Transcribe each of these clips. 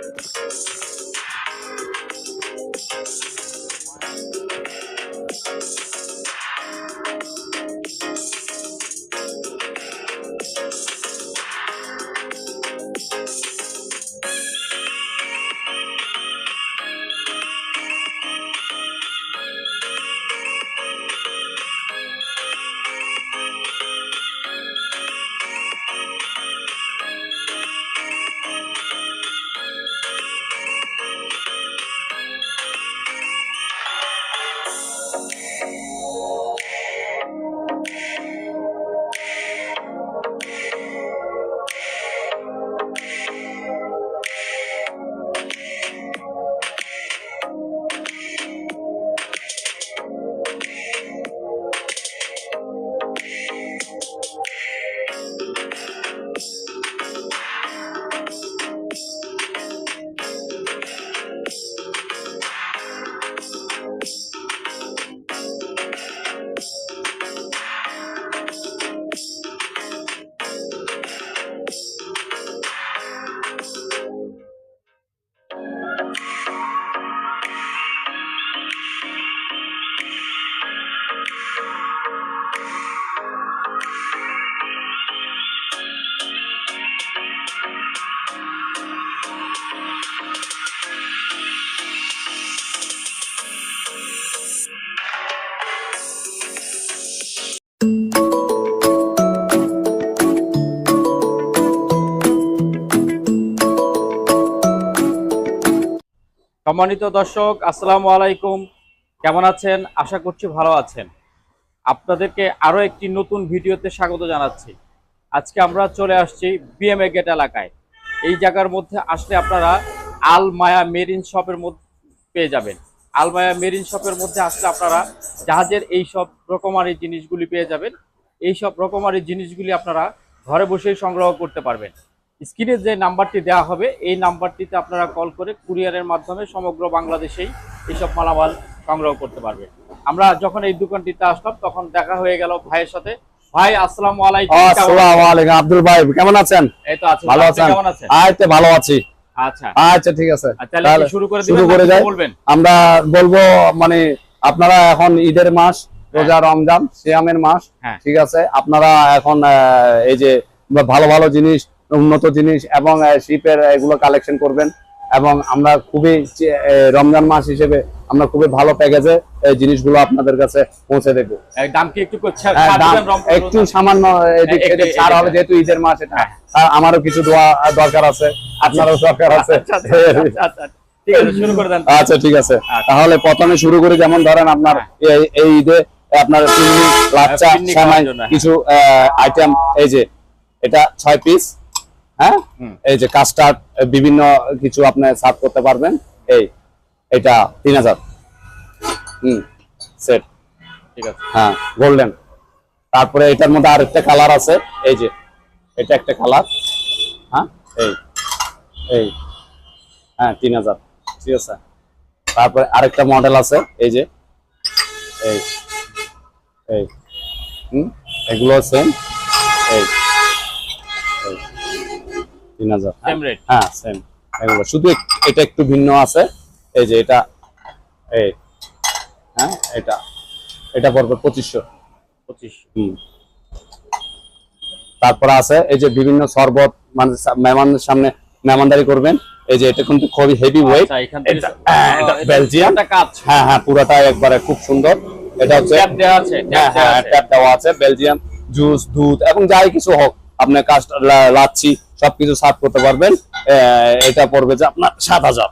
Thank you. সম্মানিত দর্শক, আসসালামু আলাইকুম। কেমন আছেন? আশা করছি ভালো আছেন। আপনাদেরকে আরও একটি নতুন ভিডিওতে স্বাগত জানাচ্ছি। আজকে আমরা চলে আসছি বিএমএ গেট এলাকায়। এই জায়গার মধ্যে আসলে আপনারা আল মায়া মেরিন শপের মধ্যে পেয়ে যাবেন। আল মায়া মেরিন শপের মধ্যে আসলে আপনারা জাহাজের এই সব রকমারি জিনিসগুলি পেয়ে যাবেন। এই সব রকমারি জিনিসগুলি আপনারা ঘরে বসেই সংগ্রহ করতে পারবেন। স্ক্রিনে যে নাম্বারটি দেওয়া হবে এই নাম্বারটিতে আপনারা কল করে কুরিয়ারের মাধ্যমে সমগ্র বাংলাদেশেই এইসব মালামাল সংগ্রহ করতে পারবে আমরা যখন এই দোকানটিতে আসলাম তখন দেখা হয়ে গেল ভাইয়ের সাথে। ভাই আসসালামু আলাইকুম। আসসালামু আলাইকুম আব্দুল ভাই কেমন আছেন? এই তো আছি। ভালো আছেন? কেমন আছেন? আচ্ছা ভালো আছি। আচ্ছা। আচ্ছা ঠিক আছে। আর তাহলে শুরু করে শুরু করে যাই আমরা বলব মানে আপনারা এখন ঈদের মাস রোজা রমজান সিয়ামের মাস হ্যাঁ। ঠিক আছে? আপনারা এখন এই যে ভালো ভালো জিনিস উন্নত জিনিস এবং শিপের এগুলো কালেকশন করবেন। এবং আমরা খুবই রমজান মাস হিসেবে আমরা খুবই ভালো প্যাকেজে এই জিনিসগুলো আপনাদের কাছে পৌঁছে দেবো। দাম কি একটু হ্যাঁ, একটু সামান্য ছাড় হবে যেহেতু ঈদের মাস এটা। হ্যাঁ। আমারও কিছু দোয়া দরকার আছে আপনারও দরকার আছে। আচ্ছা আচ্ছা, আচ্ছা, আচ্ছা, ঠিক আছে আচ্ছা আচ্ছা। তাহলে প্রথমে শুরু করি যেমন ধরেন আপনার এই এই ঈদে আপনার লাচ্চা হ্যাঁ। কিছু আইটেম এই যে এটা ছয় পিস হ্যাঁ। এই যে কাস্টার্ড বিভিন্ন কিছু আপনি সার্ভ করতে পারবেন। এই এটা তিন হাজার। হুম সেট ঠিক আছে। হ্যাঁ গোল্ডেন তারপরে এটার মধ্যে আরেকটা কালার আছে। এই যে এটা একটা কালার হ্যাঁ এই এই। হ্যাঁ তিন হাজার। ঠিক আছে। তারপরে আরেকটা মডেল আছে। এই যে এই এই। হুম এগুলো সেম এই, তিন হাজার। হ্যাঁ? সেম হ্যাঁ এগুলো শুধু এটা একটু ভিন্ন আছে। এই যে এটা এই হ্যাঁ এটা। এটা পড়বে পঁচিশশো। পঁচিশ হুম। তারপরে আছে এই যে বিভিন্ন শরবত মানে মেহমানদের সামনে মেহমানদারি করবেন। এই যে এটা কিন্তু খুবই হেভি ওয়েট হ্যাঁ, বেলজিয়াম। হ্যাঁ হ্যাঁ পুরাটাই একবারে খুব সুন্দর। এটা হচ্ছে ট্যাপ দেওয়া আছে হ্যাঁ হ্যাঁ ট্যাপ দেওয়া আছে বেলজিয়াম জুস দুধ এবং যাই কিছু হোক। আপনার কাস্ট লাচ্ছি সবকিছু সার্ভ করতে পারবেন। এটা পড়বে যে আপনার সাত হাজার।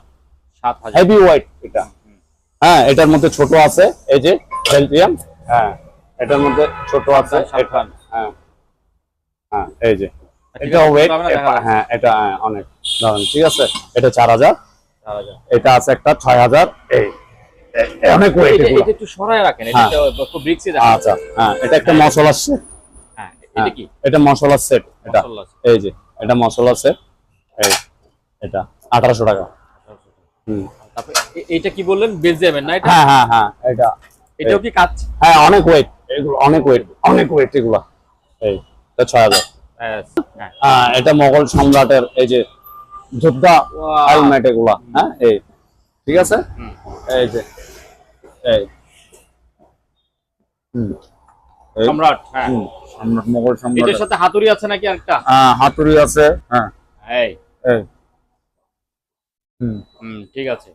হেভি ওয়েট এটা। হ্যাঁ এটার মধ্যে ছোট আছে এই যে বেলজিয়াম হ্যাঁ এটার মধ্যে ছোট আছে হ্যাঁ। হ্যাঁ এই যে। এটা ওয়েট যাচ্ছে। হ্যাঁ এটা হ্যাঁ, অনেক ঠিক আছে? এটা চার হাজার। এটা আছে একটা ছয় হাজার। এই অনেক ওয়েট এটা- এগুলো। এটা একটু সরায় রাখেন হ্যাঁ। আচ্ছা হ্যাঁ এটা একটা মশলা সেট হ্যাঁ এটা কি? এটা মশলা সেট এটা। এই যে। এটা মশলা সেট এই এটা আঠারোশো টাকা। হুম। তারপরে এ- এইটা কি বললেন? বেলজিয়ামের না এটা? হ্যাঁ হ্যাঁ হ্যাঁ এটা। এটাও কি কাজ হ্যাঁ অনেক ওয়েট এগুলো অনেক ওয়েট অনেক ওয়েট এগুলো। এই এটা ছয় হাজার। হ্যাঁ এটা মোগল সম্রাটের এই যে যোদ্ধা. হেলমেট এগুলা হ্যাঁ এই। ঠিক আছে? এই যে এই। হুম। সম্রাট হ্যাঁ। সম্রাট মোগল সম্রাট। এটার সাথে হাতুড়ি আছে নাকি একটা হ্যাঁ হাতুড়ি আছে হ্যাঁ। এই। এই। হুম। হুম ঠিক আছে।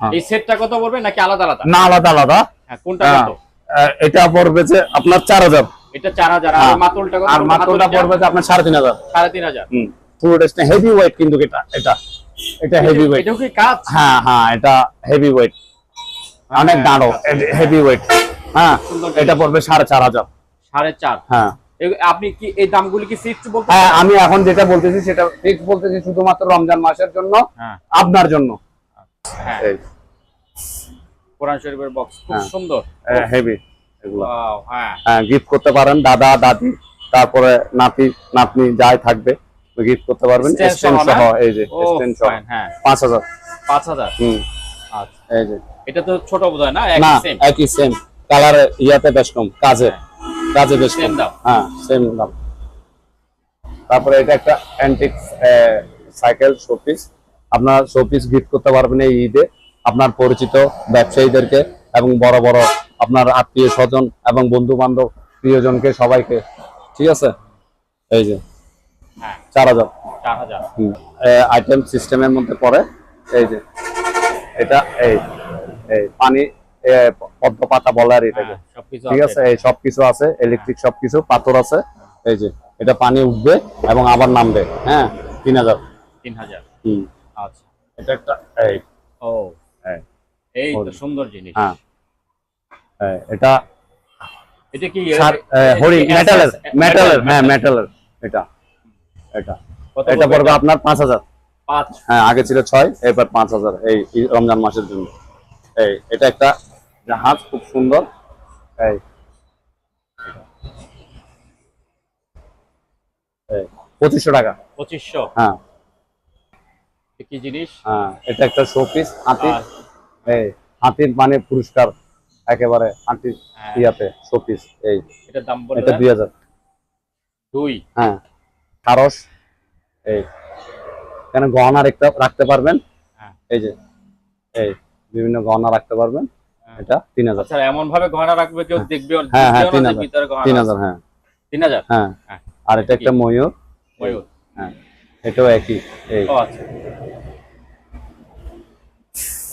হ্যাঁ। এই সেটটা কত পড়বে নাকি আলাদা আলাদা? না আলাদা আলাদা। হ্যাঁ কোনটা হ্যাঁ, কত? এটা পড়বে যে আপনার চার হাজার। এটা চার হাজার আর হ্যাঁ। মাতুলটা কত আর মাত্রটা পড়বে যে আপনার সাড়ে তিন হাজার। সাড়ে তিন হাজার। হুম। পুরো ড্রেসটা হেভি ওয়েট কিন্তু এটা এটা। এটা হেভি ওয়েট এটাও কি কাজ? হ্যাঁ হ্যাঁ এটা হেভি ওয়েট অনেক দাঁড়ো হেভি ওয়েট হ্যাঁ এটা পড়বে সাড়ে চার হাজার। সাড়ে চার। হ্যাঁ। আপনি কি এই দামগুলি কি বলতে হ্যাঁ আমি এখন যেটা বলতেছি সেটা ফিক্স বলতেছি শুধুমাত্র রমজান মাসের জন্য হ্যাঁ। আপনার জন্য। হ্যাঁ। কোরআন শরীফের বক্স খুব হ্যাঁ। সুন্দর। হেভি এগুলো। হ্যাঁ। গিফট করতে পারেন দাদা দাদি তারপরে নাতি নাতনি যাই থাকবে গিফট করতে পারবেন। স্ট্যান্ড সহ এই যে স্ট্যান্ড সহ। হ্যাঁ। পাঁচ হাজার। পাঁচ হাজার? হুম। আচ্ছা। এই যে। এটা তো ছোট বোধ হয় না না সেম একই সেম কালার ইয়াতে বেশ কম কাজে কাজে বেশ কম। হ্যাঁ সেম দাম। তারপরে এটা একটা অ্যান্টিক সাইকেল শোপিস আপনার শোপিস গিফট করতে পারবেন এই ঈদে আপনার পরিচিত ব্যবসায়ীদেরকে এবং বড় বড় আপনার আত্মীয় স্বজন এবং বন্ধু বান্ধব প্রিয়জনকে সবাইকে। ঠিক আছে? এই যে হ্যাঁ। চার হাজার। আইটেম সিস্টেমের মধ্যে পড়ে এই যে এটা এই এই পানি পদ্ম পাতা বলে আর এটাকে হ্যাঁ, ঠিক আছে? এই সবকিছু আছে ইলেকট্রিক সবকিছু পাথর আছে। এই যে এটা পানি উঠবে এবং আবার নামবে হ্যাঁ? তিন হাজার। তিন হাজার। হুম। আচ্ছা। এটা একটা এই। ও এই, এই তো সুন্দর জিনিস। হ্যাঁ। এটা এটা কি হরিণ মেটালের মেটালের হ্যাঁ মেটালের এটা। এটা এটা পড়বে আপনার পাঁচ হাজার। পাঁচ। হ্যাঁ আগে ছিল ছয় এবার পাঁচ হাজার এই এই রমজান মাসের জন্য। এই এটা একটা জাহাজ খুব সুন্দর। এই। পঁচিশশো টাকা। পঁচিশশো? হ্যাঁ। কি জিনিস? হ্যাঁ এটা একটা শোপিস হাতির। এই হাতির মানে পুরস্কার একেবারে হাতির হ্যাঁ। ইয়াতে শোপিস এই। এটার দাম এটা দুই হাজার। দুই? হ্যাঁ। খারস এই। এখানে গহনা রাখতে রাখতে পারবেন। হ্যাঁ। এই যে এই বিভিন্ন গহনা রাখতে পারবেন। এটা তিন হাজার। আচ্ছা এমন ভাবে গহনা রাখবে কেউ দেখবে হ্যাঁ, হ্যাঁ, বুঝবেও তিন না যে হাজার। ভিতরে গহনা তিন আছে। হাজার হ্যাঁ। তিন হাজার? হ্যাঁ। হ্যাঁ। আর এটা একটা ময়ূর। ময়ূর। হ্যাঁ। এটাও একই। এই। ও আচ্ছা।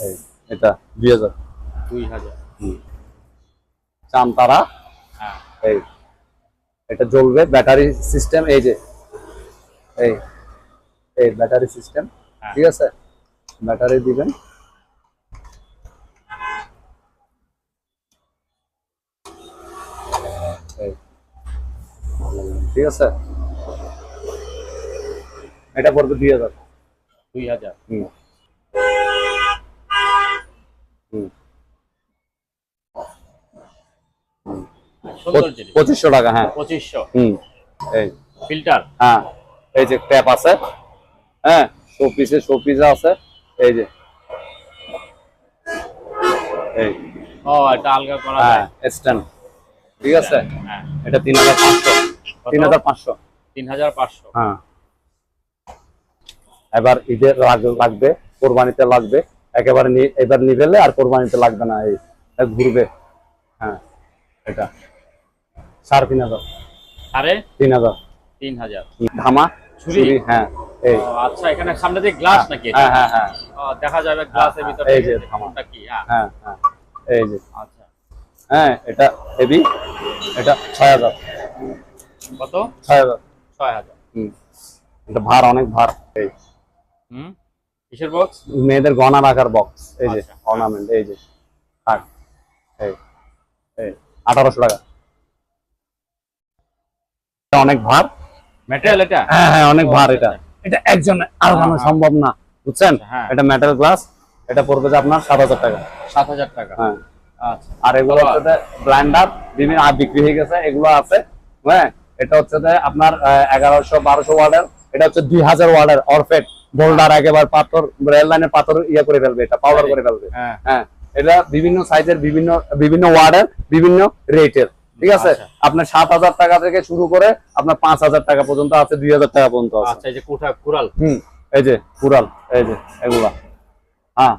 এই, এটা দুই হাজার। দুই হাজার। চামতারা। হ্যাঁ। এই। এটা জ্বলবে ব্যাটারি সিস্টেম এই যে। এই। এই ব্যাটারি সিস্টেম। হ্যাঁ। ঠিক আছে? ব্যাটারি দিবেন। ঠিক আছে? এটা পড়বে দুই হাজার। দুই হাজার। হুম। পঁচিশশো টাকা হ্যাঁ। পঁচিশশো। হুম। এই। ফিল্টার। হ্যাঁ। এই যে ট্যাপ আছে। হ্যাঁ শোপিসে শোপিসে আছে। এই যে। এই। ও এটা আলগা করা হ্যাঁ স্ট্যান্ড। ঠিক আছে? হ্যাঁ। এটা তিন হাজার পাঁচশো? তিন হাজার পাঁচশো। তিন হাজার পাঁচশো। হ্যাঁ। এবার ঈদের লাগবে কোরবানিতে লাগবে। একেবারে এবার নিবেলে আর কোরবানিতে লাগবে না এই ঘুরবে। হ্যাঁ এটা। সাড়ে তিন হাজার। আরে তিন হাজার। তিন হাজার। ধামা ছুরি? হ্যাঁ এই। আচ্ছা এখানে সামনে দিয়ে গ্লাস নাকি এটা? হ্যাঁ হ্যাঁ। হ্যাঁ দেখা যাবে গ্লাসের ভিতরে। এই যে। কোনটা কি? হ্যাঁ। হ্যাঁ হ্যাঁ। এই যে। আচ্ছা। হ্যাঁ এটা হেভি এটা ছয় হাজার। কত? ছয় হাজার। ছয় হাজার। হুম। এটা ভার অনেক ভার। এই। হুম? কিসের বক্স মেয়েদের গহনা রাখার বক্স এই যে আচ্ছা। অর্নামেন্ট এই যে থাক এই এই আঠারোশো টাকা। এটা অনেক ভার। মেটেরিয়াল এটা? হ্যাঁ হ্যাঁ অনেক ভার আচ্ছা, এটা এটা একজন আর হ্যাঁ। সম্ভব না। বুঝছেন? হ্যাঁ। এটা মেটাল গ্লাস এটা পড়বে যে আপনার সাত হাজার টাকা। সাত হাজার টাকা। হ্যাঁ। আচ্ছা আর এগুলো হচ্ছে যে ব্লান্ডার বিভিন্ন আর বিক্রি হয়ে গেছে এগুলো আছে। হ্যাঁ এটা হচ্ছে আপনার এগারোশো বারোশো ওয়ার্ডের এটা হচ্ছে দুই হাজার ওয়ার্ডের অরফেট। বোল্ডার একেবারে পাথর রেল লাইনের পাথর ইয়ে করে ফেলবে এটা পাউডার করে ফেলবে। হ্যাঁ। হ্যাঁ এটা বিভিন্ন সাইজের বিভিন্ন বিভিন্ন ওয়ার্ডের বিভিন্ন রেটের ঠিক আছে? আচ্ছা। আপনার সাত হাজার টাকা থেকে শুরু করে আপনার পাঁচ হাজার টাকা পর্যন্ত আছে দুই হাজার টাকা পর্যন্ত আছে। আচ্ছা এই যে কুঠা কুড়াল। হুম এই যে কুড়াল এই যে এগুলা। হ্যাঁ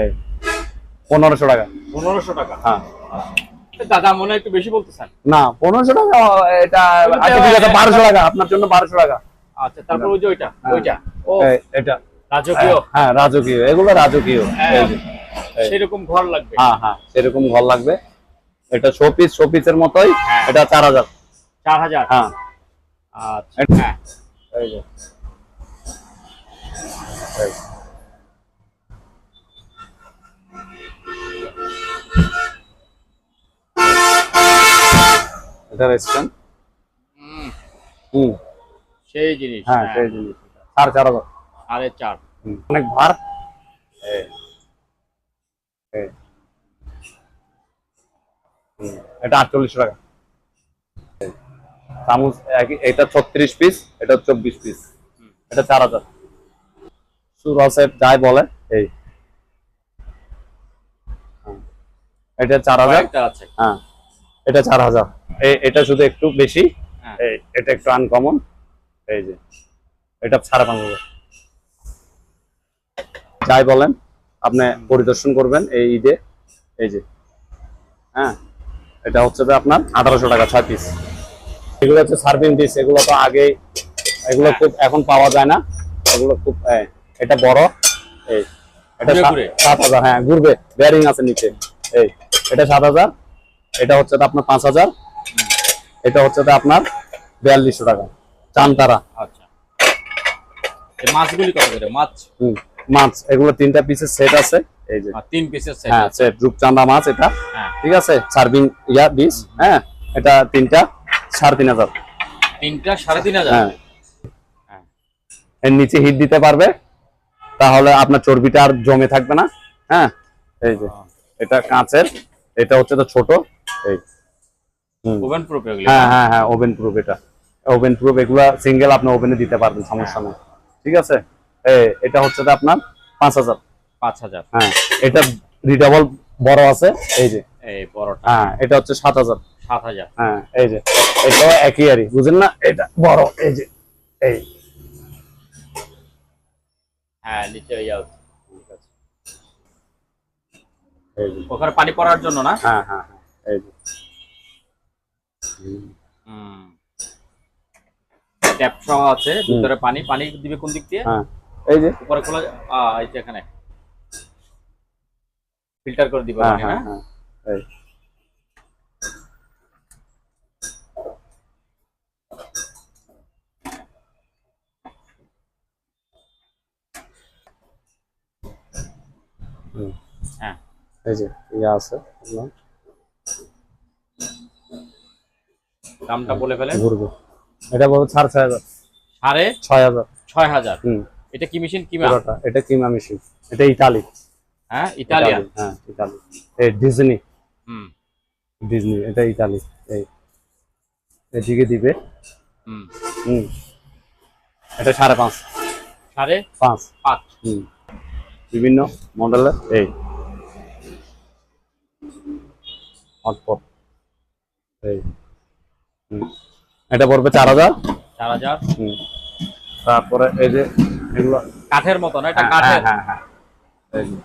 এই। পনেরোশো টাকা। পনেরোশো টাকা? হ্যাঁ। দাদা মনে হয় একটু বেশি বলতেছেন। না পনেরোশো টাকা এটা আচ্ছা আছে বারোশো টাকা আপনার জন্য বারোশো টাকা। আচ্ছা তারপর ওই যে ওইটা হ্যাঁ। ওইটা। এটা। রাজকীয়। হ্যাঁ রাজকীয় এগুলো রাজকীয়। হ্যাঁ। সেরকম ঘর লাগবে। হ্যাঁ হ্যাঁ সেরকম ঘর লাগবে। এটা শোপিস শোপিসের মতোই হ্যাঁ। এটা চার হাজার। চার হাজার? হ্যাঁ। আচ্ছা হ্যাঁ। এই যে। এটা রেস্টুরেন্ট হুম, সেই জিনিস হ্যাঁ হ্যাঁ। সেই জিনিস। চার চার হাজার। সাড়ে চার। অনেক ভার। এই। এই। হুম, এটা আটচল্লিশশো টাকা। চামচ এটা ছত্রিশ পিস এটা চব্বিশ পিস এটা চার হাজার। সুরা সেট যাই বলে এই। হ্যাঁ। এটা চার হাজার। আছে। হ্যাঁ। এটা চার হাজার। এটা শুধু একটু বেশি। হ্যাঁ। এই এটা একটু আনকমন এই যে এটা পাঁচ হাজার। যাই বলেন আপনি পরিদর্শন করবেন এই ঈদে। এই যে হ্যাঁ এটা হচ্ছে যে আপনার আঠারোশো টাকা ছয় পিস এগুলো হচ্ছে সার্ভিং ডিস এগুলো তো আগে এগুলো খুব এখন পাওয়া যায় না। এগুলো খুব এটা বড়। এই এটা সাত- হাজার হ্যাঁ ঘুরবে। বেয়ারিং আছে নিচে। এই এটা সাত হাজার। এটা হচ্ছে তো আপনার পাঁচ হাজার। এটা হচ্ছে তো আপনার বিয়াল্লিশশো টাকা চানতারা আচ্ছা। এই মাছগুলি কত করে? মাছ? হুম মাছ। এগুলো তিনটা পিসের সেট আছে। এই যে। তিন পিসের সেট হ্যাঁ সেট রূপচান্দা মাছ এটা। হ্যাঁ। ঠিক আছে? সার্ভিং ইয়া ডিশ হ্যাঁ এটা তিনটা সাড়ে তিন হাজার। তিনটা সাড়ে তিন হাজার? হ্যাঁ। হ্যাঁ। এর নিচে হিট দিতে পারবে। তাহলে আপনার চর্বিটা আর জমে থাকবে না। হ্যাঁ এই যে। এটা কাঁচের। এটা হচ্ছে তো ছোট। এই। ওভেন প্রুফ এগুলি হ্যাঁ হ্যাঁ। হ্যাঁ ওভেন প্রুফ এটা। ওভেন প্রুফ এগুলা সিঙ্গেল আপনি ওভেনে দিতে পারবেন সমস্যা নেই। ঠিক আছে? এটা হচ্ছে আপনার পাঁচ হাজার। পাঁচ হাজার। হ্যাঁ এটা রিডাবল বড় আছে এই যে। এই বড়টা। হ্যাঁ এটা হচ্ছে সাত হাজার। সাত হাজার। হ্যাঁ এই যে। এটাও একই আরই বুঝেন না? এটা বড় এই যে এই। হ্যাঁ নিচে ইয়া আছে। এই যে ওখানে পানি পড়ার জন্য না? হ্যাঁ হ্যাঁ হ্যাঁ এই যে। ট্যাপ সহ আছে ভিতরে পানি পানি দিবে কোন দিক দিয়ে? হ্যাঁ। এই যে? উপরে খোলা এই যে এখানে। ফিল্টার করে দিবে হ্যাঁ হ্যাঁ হ্যাঁ এই। হ্যাঁ। এই যে ইয়া আছে আপনার দামটা বলে ফেলেন? ঘুরবে। এটা বলব সাড়ে ছয় হাজার। সাড়ে ছয় হাজার। ছয় হাজার? হুম। এটা কি মেশিন কিমা? এটা কিমা মেশিন। এটা ইতালি। হ্যাঁ ইটালিয়ান হ্যাঁ ইতালি। এই ডিজনি। হুম। ডিজনি এটা ইতালি। এই। এদিকে দিবে। হুম। হুম। এটা সাড়ে পাঁচ। সাড়ে পাঁচ। পাঁচ। হুম। বিভিন্ন মডেলের এই। হটপট এই। এটা পড়বে চার হাজার? চার হাজার। হুম। তারপরে এই যে এগুলো কাঠের মতো না? এটা হ্যাঁ, কাঠের? হ্যাঁ হ্যাঁ এই যে,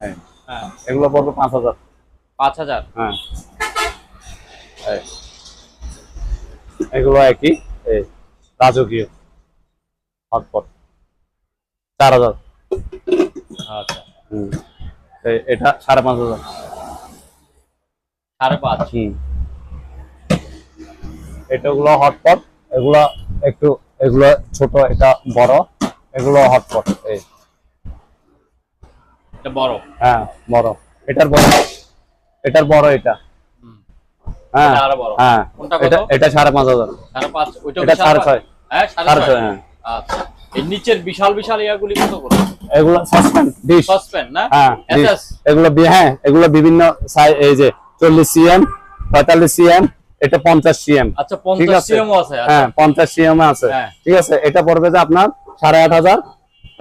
এই, হ্যাঁ। এগুলো পড়বে পাঁচ হাজার। পাঁচ হাজার। হ্যাঁ। এগুলো একই। এই। রাজকীয়। হটপট। চার হাজার। আচ্ছা। এটা সাড়ে পাঁচ হাজার। সাড়ে পাঁচ? হুম। এটাগুলো হটপট এগুলো একটু এগুলো ছোট এটা বড় এগুলো হটপট এই। এটা বড়? হ্যাঁ বড়। এটার বড়। এটার বড় এটা। হ্যাঁ এটা আরও বড়। হ্যাঁ? এটা এটা সাড়ে পাঁচ হাজার। এটা সাড়ে? ছয়। হ্যাঁ সাড়ে ছয়। হ্যাঁ। আচ্ছা। এই নিচের বিশাল বিশাল ইয়াগুলি কত করে? এগুলো সাসপেন্ড ডিশ সসপেন না? হ্যাঁ। এগুলো হ্যাঁ এগুলো বিভিন্ন সাইজ এই যে চল্লিশ সিএম পঁয়তাল্লিশ সিএম এটা পঞ্চাশ সিএম। আচ্ছা ঠিক আছে? আচ্ছা। হ্যাঁ পঞ্চাশ সিএম আছে। হ্যাঁ। ঠিক আছে এটা পড়বে যে আপনার সাড়ে আট হাজার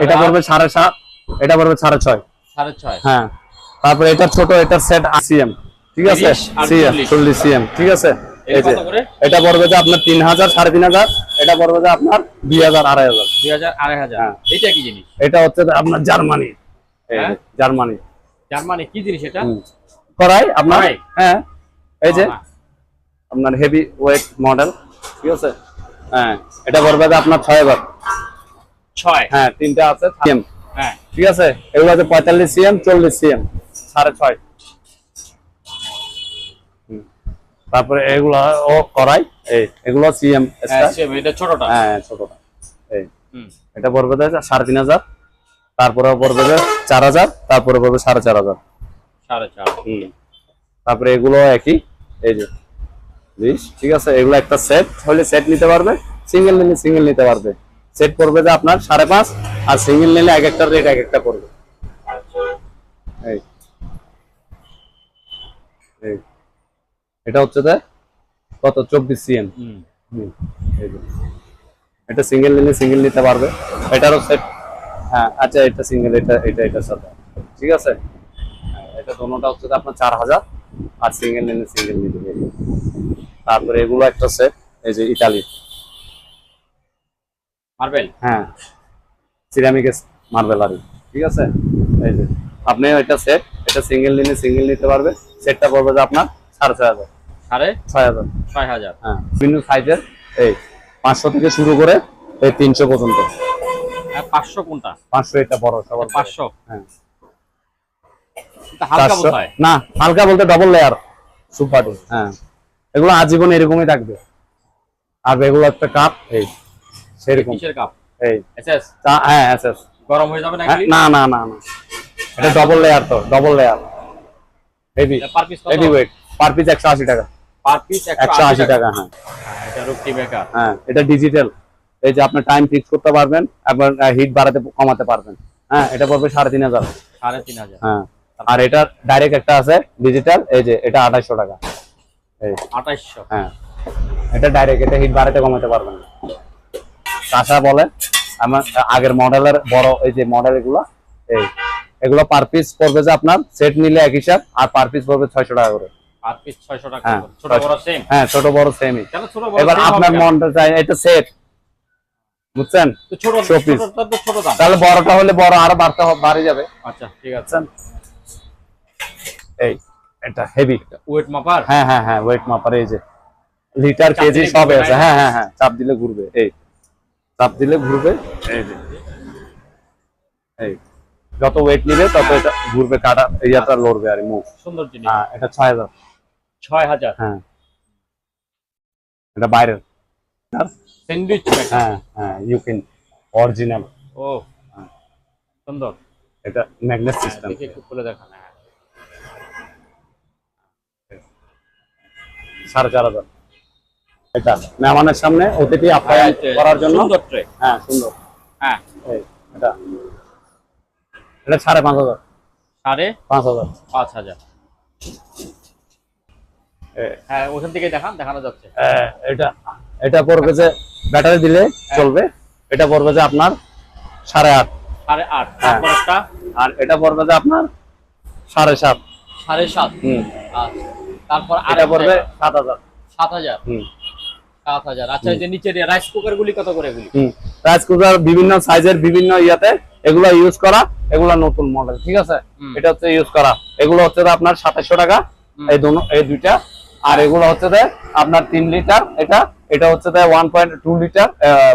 এটা পড়বে সাড়ে সাত এটা পড়বে সাড়ে ছয়। সাড়ে ছয়? হ্যাঁ তারপরে এটা ছোট এটার সেট সিএম। ঠিক আছে? সিএম চল্লিশ। সিএম। ঠিক আছে? এটা পড়বে যে আপনার তিন হাজার সাড়ে তিন হাজার এটা পড়বে যে আপনার দুই হাজার আড়াই হাজার। দুই হাজার আড়াই হাজার। হ্যাঁ। এটা কি জিনিস? এটা হচ্ছে যে আপনার জার্মানি। হ্যাঁ? জার্মানি। জার্মানি কি জিনিস এটা? করাই আপনার? হ্যাঁ। এই যে। আপনার হেভি ওয়েট মডেল ঠিক আছে? হ্যাঁ এটা পড়বে যে আপনার ছয় হাজার ছয়? হ্যাঁ তিনটা আছে সিএম হ্যাঁ। ঠিক আছে? এগুলো আছে পঁয়তাল্লিশ সিএম চল্লিশ সিএম সাড়ে ছয়। তারপরে এগুলো ও করাই এই এগুলো সিএম হ্যাঁ, এটা ছোটটা। হ্যাঁ ছোটটা। এই হুম। এটা পড়বে সাড়ে তিন হাজার। তারপরে পড়বে চার হাজার তারপরে পড়বে সাড়ে চার হাজার। সাড়ে চার। হুম। তারপরে এগুলো একই এই যে। বিশ ঠিক আছে এগুলো একটা সেট হলে সেট নিতে পারবে সিঙ্গেল নিলে সিঙ্গেল নিতে পারবে। সেট পড়বে যে আপনার সাড়ে পাঁচ আর সিঙ্গেল নিলে এক একটা রেট এক একটা পড়বে। এই। এটা হচ্ছে কত? চব্বিশ সিএম এটা সিঙ্গেল নিলে সিঙ্গেল নিতে পারবে। এটারও সেট হ্যাঁ আচ্ছা এটা সিঙ্গেল এটা এটা এটার সাথে। ঠিক আছে? এটা দোনোটা হচ্ছে আপনার চার হাজার আর সিঙ্গেল নিলে সিঙ্গেল নিতে তারপরে এগুলো একটা সেট এই যে ইতালি। মার্বেল হ্যাঁ। সিরামিক মার্বেল আর ঠিক আছে? এই যে আপনি এটা সেট এটা সিঙ্গেল নিলে সিঙ্গেল নিতে পারবে। সেটটা পড়বে যে আপনার সাড়ে ছয় হাজার। সাড়ে ছয় হাজার। ছয় হাজার। হ্যাঁ বিভিন্ন সাইজের এই পাঁচশো থেকে শুরু করে এই তিনশো পর্যন্ত। হ্যাঁ, পাঁচশো কোনটা? পাঁচশো এটা বড় সবার। পাঁচশো। হ্যাঁ। এটা হালকা না হালকা বলতে ডবল লেয়ার সুপার হ্যাঁ। এগুলো আজীবন এরকমই থাকবে। আর এগুলো একটা কাপ এই সেরকম। কিসের কাপ এই। এসএস হ্যাঁ গরম হয়ে যাবে না হ্যাঁ, না না না না। এটা ডবল লেয়ার তো double layer heavy per piece heavy weight per piece একশো আশি টাকা। পার পিস একশো আশি টাকা। হ্যাঁ। এটা বেকার হ্যাঁ এটা ডিজিটাল এই যে আপনি টাইম ফিক্স করতে পারবেন হিট বাড়াতে কমাতে পারবেন। হ্যাঁ এটা পড়বে সাড়ে তিন হাজার। সাড়ে তিন হাজার। হ্যাঁ আর এটা ডাইরেক্ট একটা আছে ডিজিটাল এই যে এটা আঠাশশো টাকা। আঠাইশশো। হ্যাঁ। এটা ডাইরেক্ট এটা হিট বাড়াতে কমাতে পারবেন না। কাঁসা বলে আমার আগের মডেলের বড় এই যে মডেল এগুলো এই। এগুলো পার পিস পড়বে যে আপনার সেট নিলে এক হিসাব আর পার পিস পড়বে ছয়শো টাকা করে। পার পিস হ্যাঁ, ছোট বড় হ্যাঁ ছোট বড় সেমই এবার আপনার? মনটা চাই এটা সেট বুঝছেন? তাহলে বড়টা হলে বড় আরও বাড়তে বাড়ে যাবে। আচ্ছা ঠিক আছে। এই। এটা হেভি ওয়েট মাপার হ্যাঁ হ্যাঁ হ্যাঁ ওয়েট মাপার এই যে লিটার কেজি সব আছে। হ্যাঁ হ্যাঁ হ্যাঁ চাপ দিলে ঘুরবে এই। চাপ দিলে ঘুরবে এই যে। এই। যত ওয়েট নিবে তত এটা ঘুরবে কাটা ইয়াটা লড়বে আর মুখ সুন্দর জিনিস। হ্যাঁ এটা ছয় হাজার। ছয় হাজার? হ্যাঁ। এটা বাইরের। স্যান্ডউইচ হ্যাঁ হ্যাঁ ইউকেন অরিজিনাল ও। সুন্দর। এটা ম্যাগনেট সিস্টেম দেখি একটু খুলে দেখান হ্যাঁ। সাড়ে চার হাজার এটা মেহমানের সামনে অতিথি আপ্যায়ন হ্যাঁ, করার জন্য। সুন্দর হ্যাঁ সুন্দর। হ্যাঁ। এটা। এটা সাড়ে পাঁচ হাজার। সাড়ে পাঁচ হাজার। পাঁচ হাজার। হ্যাঁ ওখান থেকে দেখান দেখানো যাচ্ছে। এটা এটা পড়বে যে ব্যাটারি দিলে চলবে। এটা পড়বে যে আপনার সাড়ে আট। সাড়ে আট। হ্যাঁ। আর এটা পড়বে যে আপনার সাড়ে সাত। সাড়ে সাত। হুম। আচ্ছা। তারপর আর পড়বে সাত হাজার। সাত হাজার। হুম। সাত হাজার। আচ্ছা এই যে নিচের রাইস কুকার গুলি কত করে এগুলি? হুম। রাইস কুকার বিভিন্ন সাইজের বিভিন্ন ইয়াতে এগুলো ইউজ করা এগুলো নতুন মডেল ঠিক আছে? এটা হচ্ছে ইউজ করা। এগুলো হচ্ছে আপনার সাতাশশো টাকা এই দুটো এই দুইটা। আর এগুলো হচ্ছে যে আপনার তিন লিটার এটা এটা হচ্ছে যে one point two litre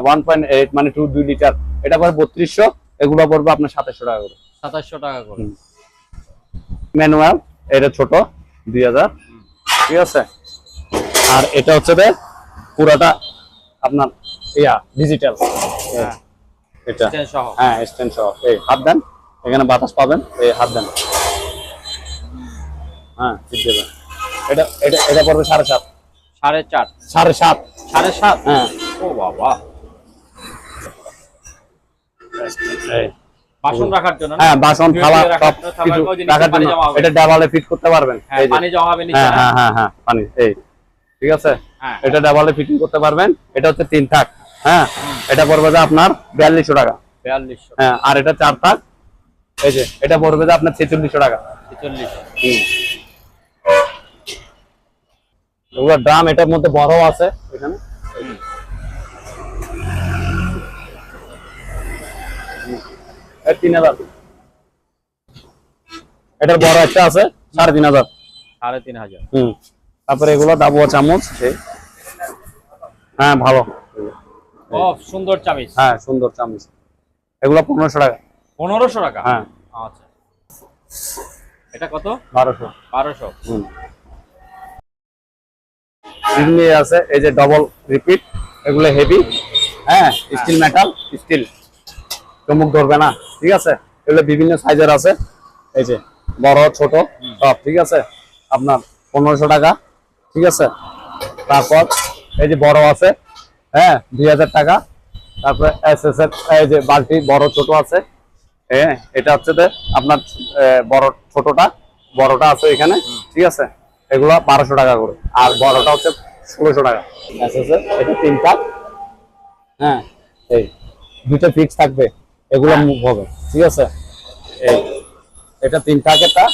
one point eight মানে টু দুই লিটার এটা পড়বে বত্রিশশো এগুলো পড়বে আপনার সাতাশশো টাকা করে। সাতাশশো টাকা করে। ম্যানুয়াল এটা ছোট দুই হাজার। ঠিক আছে? আর এটা হচ্ছে যে পুরাটা আপনার ইয়া ডিজিটাল হ্যাঁ এটা। হ্যাঁ স্ট্যান্ড সহ। এই হাত দেন এখানে বাতাস পাবেন এই হাত দেন। হ্যাঁ ঠিক দেবেন এটা এটা এটা পড়বে সাড়ে সাত। সাড়ে চার। সাড়ে সাত। সাড়ে সাত? হ্যাঁ। ও বাবা। এই, বাসন রাখার জন্য হ্যাঁ বাসন রাখার সব কিছু রাখার জন্য এটা ডাবালে ফিট করতে পারবেন। হ্যাঁ এই পানি জমা হবে নিচে হ্যাঁ হ্যাঁ হ্যাঁ হ্যাঁ পানি এই। ঠিক আছে? হ্যাঁ। এটা ডাবলে ফিটিং করতে পারবেন। এটা হচ্ছে তিন থাক। হ্যাঁ? এটা পড়বে যে আপনার বিয়াল্লিশশো টাকা। বিয়াল্লিশশো। হ্যাঁ আর এটা চার থাক। এই যে এটা পড়বে যে আপনার ছেচল্লিশশো টাকা। ছেচল্লিশশো। হুম। এগুলো ড্রাম এটার মধ্যে বড় আছে এখানে। তিন হাজার। এটার বড় একটা আছে সাড়ে তিন হাজার। সাড়ে তিন হাজার। হুম। তারপরে এগুলো ডাবুয়া চামচ। হ্যাঁ ভালো। সুন্দর চামিচ। হ্যাঁ সুন্দর চামচ। এগুলো পনেরোশো টাকা। পনেরোশো টাকা? হ্যাঁ। আচ্ছা। এটা কত? বারোশো। বারোশো। হুম। আছে এই যে ডবল রিপিট এগুলো হেভি হ্যাঁ স্টিল মেটাল স্টিল চমুক ধরবে না, ঠিক আছে? এগুলো বিভিন্ন সাইজের আছে। এই যে, বড়, ছোট, সব, ঠিক আছে? আপনার পনেরোশো টাকা, ঠিক আছে? তারপর এই যে বড় আছে হ্যাঁ দুই হাজার টাকা। তারপরে এস এস এর এই যে বালতি, বড়, ছোট আছে। হ্যাঁ এটা হচ্ছে যে আপনার বড়, ছোটটা, বড়টা আছে এখানে, ঠিক আছে? এগুলো বারোশো টাকা করে। আর বড়টা হচ্ছে ষোলোশো টাকা। এস এস এর এটা তিনটা। হ্যাঁ এই দুটো ফিক্স থাকবে। এগুলো মুভ হবে ঠিক আছে? এই এটা তিন থাক এটা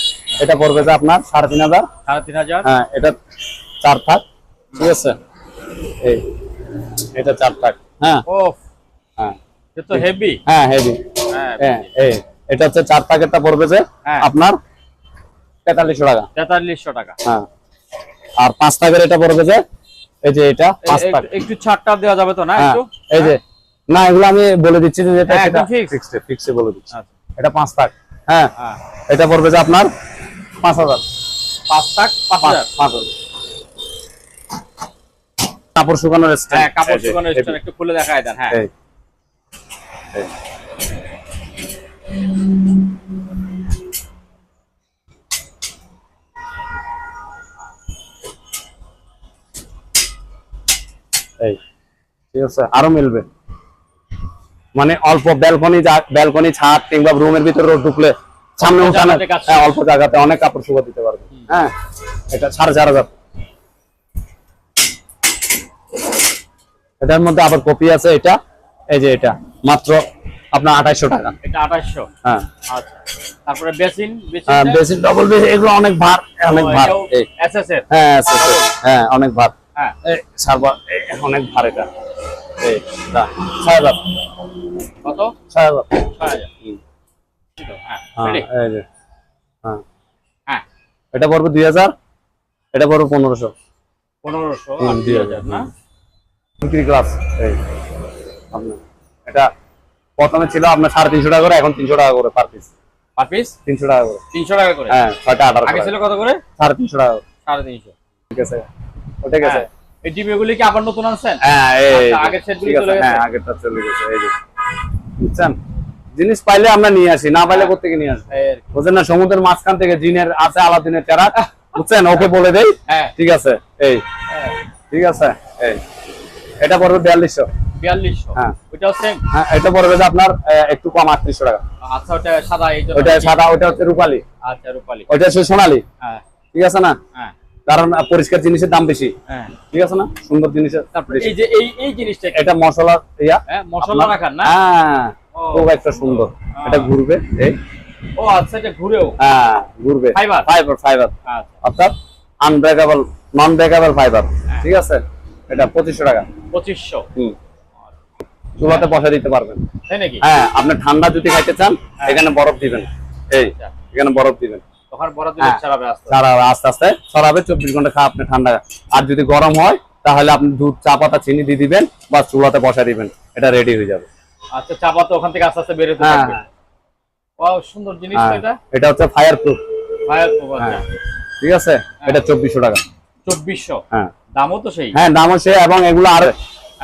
এটা পড়বে যে আপনার সাড়ে তিন হাজার। সাড়ে তিন হাজার? হ্যাঁ এটা চার থাক ঠিক আছে? এই এটা চার থাক হ্যাঁ। হ্যাঁ। এটা তো হেভি হ্যাঁ হেভি হ্যাঁ হ্যাঁ এই এটা হচ্ছে চার প্যাকেটটা পড়বে যে হ্যাঁ। আপনার তেতাল্লিশশো টাকা। তেতাল্লিশশো টাকা। হ্যাঁ। আর পাঁচ টাকার এটা পড়বে যে এই যে এটা পাঁচ টাকা একটু- ছাড়টা দেওয়া যাবে তো না হ্যাঁ একটু? এই যে না এগুলো আমি বলে দিচ্ছি যে একদম fixed। ফিক্সড ফিক্সে বলে দিচ্ছি। আচ্ছা। এটা পাঁচ টাকা হ্যাঁ। হ্যাঁ। এটা পড়বে যে আপনার পাঁচ হাজার। পাঁচ টাক পাঁচ পাঁচ হাজার। পাঁচ হাজার। কাপড় শুকানোর stand। হ্যাঁ কাপড় শুকানোর স্ট্যান্ড একটু খুলে দেখায় দেন হ্যাঁ। এই। ঠিক আছে আরও মিলবে। মানে অল্প ব্যালকনি ব্যালকনি ছাদ কিংবা রুমের ভিতরে রোড ঢুকলে সামনে উঠানে হ্যাঁ, অল্প জায়গাতে অনেক কাপড় শুকা দিতে পারবে। হ্যাঁ এটা সাড়ে চার হাজার। এটার মধ্যে আবার কপি আছে এটা এই যে এটা মাত্র আপনার আঠাইশশো টাকা। এটা আঠাশশো হ্যাঁ। আচ্ছা। তারপরে বেসিন হ্যাঁ, ডবল এগুলো অনেক ভার অনেক ভার হ্যাঁ। হ্যাঁ অনেক ভার। হ্যাঁ। অনেক ভার এটা। এই দা, ছয় হাজার কত? ছয় হাজার ছয় হাজার হুম। হ্যাঁ হ্যাঁ হ্যাঁ। হ্যাঁ। এটা পড়বে দুই হাজার এটা পড়বে পনেরোশো। পনেরোশো আর দুই হাজার, না? বিক্রি ক্লাস এই আপনার এটা প্রথমে ছিল আপনার সাড়ে তিনশো টাকা করে এখন তিনশো টাকা করে পার পিস পার পিস তিনশো টাকা করে। তিনশো টাকা করে? হ্যাঁ ছয়টা আঠারো আগে ছিল কত করে? সাড়ে তিনশো টাকা। সাড়ে তিনশো। ঠিক আছে। ঠিক আছে। এই ডিমেগুলি কি আবার নতুন আনছেন? হ্যাঁ এই আচ্ছা, যে, আগের সেটগুলি চলে গেছে? হ্যাঁ আগেরটা চলে গেছে এই যে। বুঝছেন? জিনিস পাইলে আমরা নিয়ে আসি না পাইলে কোথেকে নিয়ে কি। বুঝছেন না সমুদ্রের মাঝখান থেকে জিনের আছে আলাদিনের চেরা। বুঝছেন? ওকে বলে দেই। হ্যাঁ। ঠিক আছে এই। হ্যাঁ। ঠিক আছে এই। এটা পড়বে বিয়াল্লিশশো। বিয়াল্লিশশো? হ্যাঁ। ওইটাও সেম হ্যাঁ এটা পড়বে যে আপনার একটু কম আটত্রিশশো টাকা। আচ্ছা ওটা সাদা সাদা ওইটা হচ্ছে রূপালি। আচ্ছা রূপালি। ওইটা হচ্ছে সোনালি। হ্যাঁ। ঠিক আছে না? হ্যাঁ। কারণ পরিষ্কার জিনিসের দাম বেশি। হ্যাঁ। ঠিক আছে না? সুন্দর জিনিসের এই যে এই এই জিনিসটা এটা মশলা ইয়া। হ্যাঁ মশলা রাখার না? হ্যাঁ। খুব একটা সুন্দর। এটা ঘুরবে এই। ও আচ্ছা এটা ঘুরেও? হ্যাঁ ঘুরবে। Fiber? ফাইবার ফাইবার আচ্ছা। অর্থাৎ আনব্রেকেবল নন ব্রেকেবল ফাইবার ঠিক আছে? এটা টাকা। হুম। চুলাতে বসা দিতে পারবেন। তাই নাকি? হ্যাঁ আপনি ঠান্ডা যদি খাইতে চান এখানে বরফ দিবেন। এই আচ্ছা। এখানে বরফ দিবেন। হ্যাঁ। আস্তে আস্তে। চব্বিশ ঘণ্টা আপনি ঠান্ডা। আর যদি গরম হয় তাহলে আপনি দুধ চা পাতা চিনি দিয়ে দিবেন বা চুলাতে বসা দিবেন এটা রেডি হয়ে যাবে। আচ্ছা চাপা তো ওখান থেকে আস্তে আস্তে বেরোতে হ্যাঁ থাকবে। সুন্দর জিনিস হ্যাঁ। এটা। এটা হচ্ছে ফায়ার প্রুফ ফায়ার প্রুফ হ্যাঁ ঠিক আছে? এটা চব্বিশশো টাকা। চব্বিশশো? হ্যাঁ। দামও তো সেই। হ্যাঁ দাম আছে এবং এগুলো আর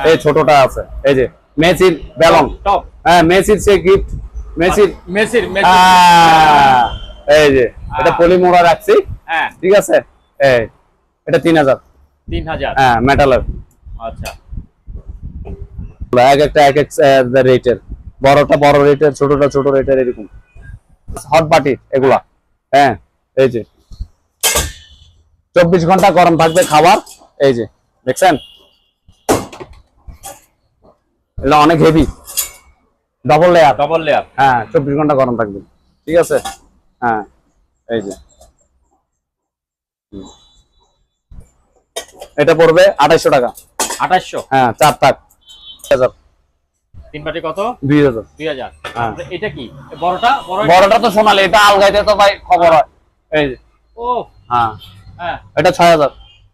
এই ছোটটা আছে এই যে মেসির বেলন টপ হ্যাঁ মেসির সে গিফট মেসির মেসির মেসির। এই যে এটা পলিমোড়া রাখছি। হ্যাঁ। ঠিক আছে? এই এটা তিন হাজার। তিন হাজার? হ্যাঁ মেটালের আচ্ছা। এক একটা এক এক রেটের বড়টা বড় রেটের ছোটটা ছোট রেটের এরকম। হট বাটি এগুলা। হ্যাঁ এই যে। চব্বিশ ঘণ্টা গরম থাকবে খাবার এই যে দেখছেন? এটা অনেক heavy double layer double layer হ্যাঁ চব্বিশ ঘণ্টা গরম থাকবে। ঠিক আছে? হ্যাঁ এই যে। এটা পড়বে আঠাইশো টাকা। আঠাশশো হ্যাঁ চার টাক হাজার। তিন কত? দুই হাজার। দুই হাজার। হ্যাঁ। এটা কি? বড়টা? বড় বড়টা তো সোনালি এটা আলগাইতে তো ভাই খবর হয়। এই যে, ও হ্যাঁ। হ্যাঁ। এটা ছয় হাজার।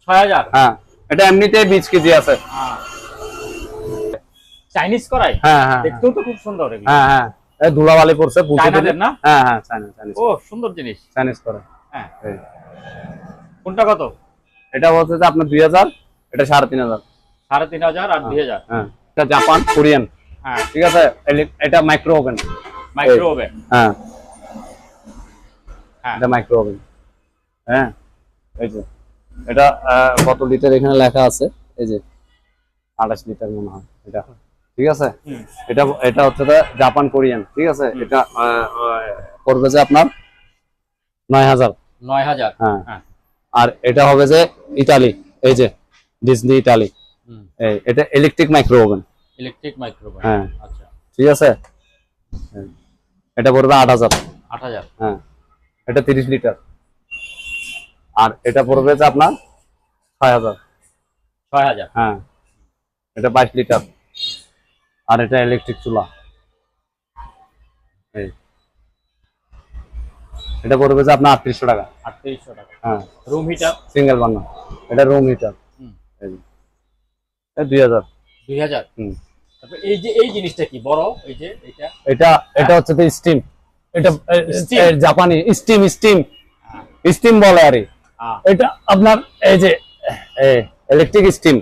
ছয় হাজার? হ্যাঁ। এটা এমনিতে বিশ কেজি আছে। চাইনিজ করাই? হ্যাঁ হ্যাঁ দেখতেও তো খুব সুন্দর হ্যাঁ হ্যাঁ। ধুলাবালি পড়ছে না? হ্যাঁ হ্যাঁ চাইনিজ চাইনিজ ও সুন্দর জিনিস। চাইনিজ করে। হ্যাঁ। কোনটা কত? এটা বলছে যে আপনার দুই হাজার এটা সাড়ে তিন হাজার। সাড়ে তিন হাজার আর দুই হাজার? হ্যাঁ। এটা জাপান কোরিয়ান হ্যাঁ। ঠিক আছে? এটা মাইক্রো ওভেন মাইক্রো ওভেন হ্যাঁ। হ্যাঁ। এটা মাইক্রো ওভেন হ্যাঁ। এই যে। এটা কত লিটার এখানে লেখা আছে? এই যে আঠাশ লিটার মনে হয়। এটা। ঠিক আছে? এটা এটা হচ্ছে যে জাপান কোরিয়ান ঠিক আছে? এটা পড়বে যে আপনার নয় হাজার। নয় হাজার। হ্যাঁ। হ্যাঁ। আর এটা হবে যে ইতালি এই যে ডিজনি ইতালি হুম। এই এটা electric micro oven electric micro oven হ্যাঁ। আচ্ছা। ঠিক আছে? হ্যাঁ। এটা পড়বে আট হাজার। আট হাজার। হ্যাঁ। এটা তিরিশ লিটার। আর এটা পড়বে যে আপনার ছয় হাজার। ছয় হাজার। হ্যাঁ। এটা বাইশ লিটার। আর এটা ইলেকট্রিক চুলা। এই। এটা পড়বে যে আপনার আটত্রিশশো টাকা। আটত্রিশশো টাকা। হ্যাঁ। রুম হিটার সিঙ্গেল বান্না। এটা রুম হিটার দুই হাজার। দুই হাজার? হুম। এই যে এই জিনিসটা কি? বড়? এই যে এটা এটা এটা হচ্ছে তো স্টিম এটা জাপানি। স্টিম স্টিম স্টিম বলে আরে। হ্যাঁ এটা আপনার এই যে ইলেকট্রিক স্টিম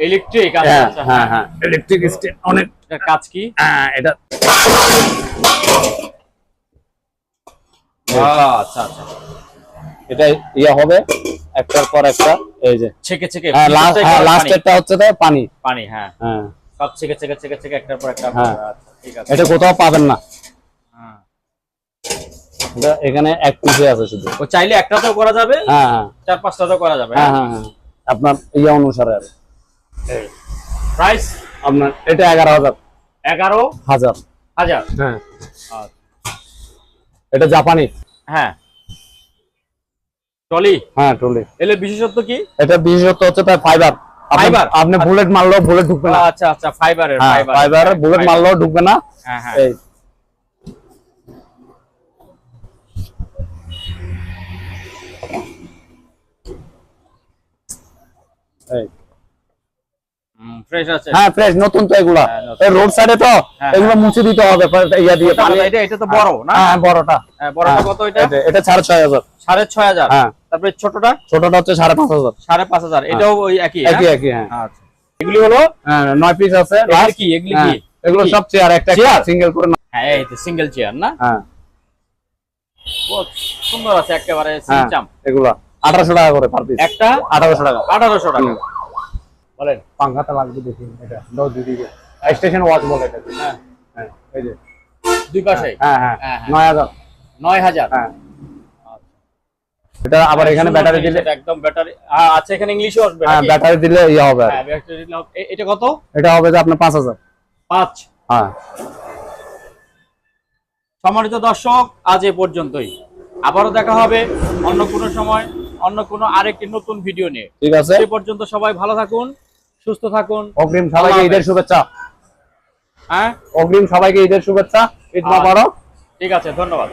ইলেকট্রিক হ্যাঁ আচ্ছা হ্যাঁ হ্যাঁ। ইলেকট্রিক স্টিম অনেক কাজ কি? হ্যাঁ, এটা আচ্ছা আচ্ছা। এটা ইয়ে হবে একটার পর একটা এই যে। ছেকে ছেকে হ্যাঁ হ্যাঁ। লাস্টেরটা হচ্ছে তো পানি। পানি হ্যাঁ। হ্যাঁ। সব ছেকে ছেকে ছেকে ছেকে একটার পর একটা হ্যাঁ। আচ্ছা ঠিক আছে। এটা কোথাও পাবেন না। হ্যাঁ। এটা এখানে এক পিসে আছে শুধু। ও চাইলে একটাতেও করা যাবে হ্যাঁ হ্যাঁ। চার পাঁচটাতেও করা যাবে হ্যাঁ হ্যাঁ। হ্যাঁ আপনার ইয়ে অনুসারে আর প্রাইস আপনার এটা এগারো হাজার। এগারো হাজার। হাজার? হ্যাঁ। আচ্ছা। এটা জাপানি। হ্যাঁ। টলি হ্যাঁ ট্রলি। এলে বিশেষত্ব কি? এটা বিশেষত হচ্ছে তার ফাইবার। Fiber? আপনি বুলেট মারলেও বুলেট ঢুকবে না। আচ্ছা আচ্ছা ফাইবারের হ্যাঁ ফাইবার। ফাইবার বুলেট মারলেও ঢুকবে না। হ্যাঁ হ্যাঁ। এই। ফ্রেশ আছে? হ্যাঁ ফ্রেশ নতুন তো এগুলা। হ্যাঁ, এই রোড সাইডে তো হ্যাঁ, এগুলো মুছে দিতে হবে ইয়া দিয়ে পানি এটা এটা তো বড় না? হ্যাঁ বড়টা। হ্যাঁ, বড়টা হ্যাঁ, কত এটা? এটা- এটা সাড়ে ছয় হাজার। সাড়ে ছয় হাজার? হ্যাঁ। তারপরে ছোটটা? ছোটটা হচ্ছে সাড়ে পাঁচ হাজার। সাড়ে পাঁচ হাজার। এটাও ওই একই একই হ্যাঁ? একই হ্যাঁ। আচ্ছা। এগুলি হলো? হ্যাঁ নয় পিস আছে। এগুলি কি? এগুলি হ্যাঁ, কি? এগুলো সব চেয়ার একটা? সিঙ্গেল করে হ্যাঁ এই তো সিঙ্গেল চেয়ার না? হ্যাঁ। সুন্দর আছে একেবারে হ্যাঁ এগুলা। আঠারোশো টাকা করে পার পিস একটা? আঠারোশো টাকা। আঠারোশো টাকা। হুম। বলেন। পাঙ্খাটা লাগবে দেখি এটা। দাও দিদিকে স্টেশন ওয়াচ বলে এটা। হ্যাঁ। হ্যাঁ এই যে। দুই পাশে? হ্যাঁ হ্যাঁ হ্যাঁ, হ্যাঁ। নয় হাজার। নয় হাজার? হ্যাঁ। এটা আবার এখানে ব্যাটারি দিলে একদম ব্যাটারি আচ্ছা এখানে ইংলিশও আসবে হ্যাঁ ব্যাটারি দিলে ইয়ে হবে হ্যাঁ ব্যাটারি দিলে এটা কত? এটা হবে যে আপনার পাঁচ হাজার। পাঁচ। হ্যাঁ। সম্মানিত দর্শক আজ এ পর্যন্তই। আবারও দেখা হবে অন্য কোনো সময় অন্য কোনো আরেকটি নতুন ভিডিও নিয়ে। ঠিক আছে। সে পর্যন্ত সবাই ভালো থাকুন। সুস্থ থাকুন। অগ্রিম সবাইকে ঈদের শুভেচ্ছা। হ্যাঁ? অগ্রিম সবাইকে ঈদের শুভেচ্ছা। ঈদ মোবারক। ঠিক আছে ধন্যবাদ।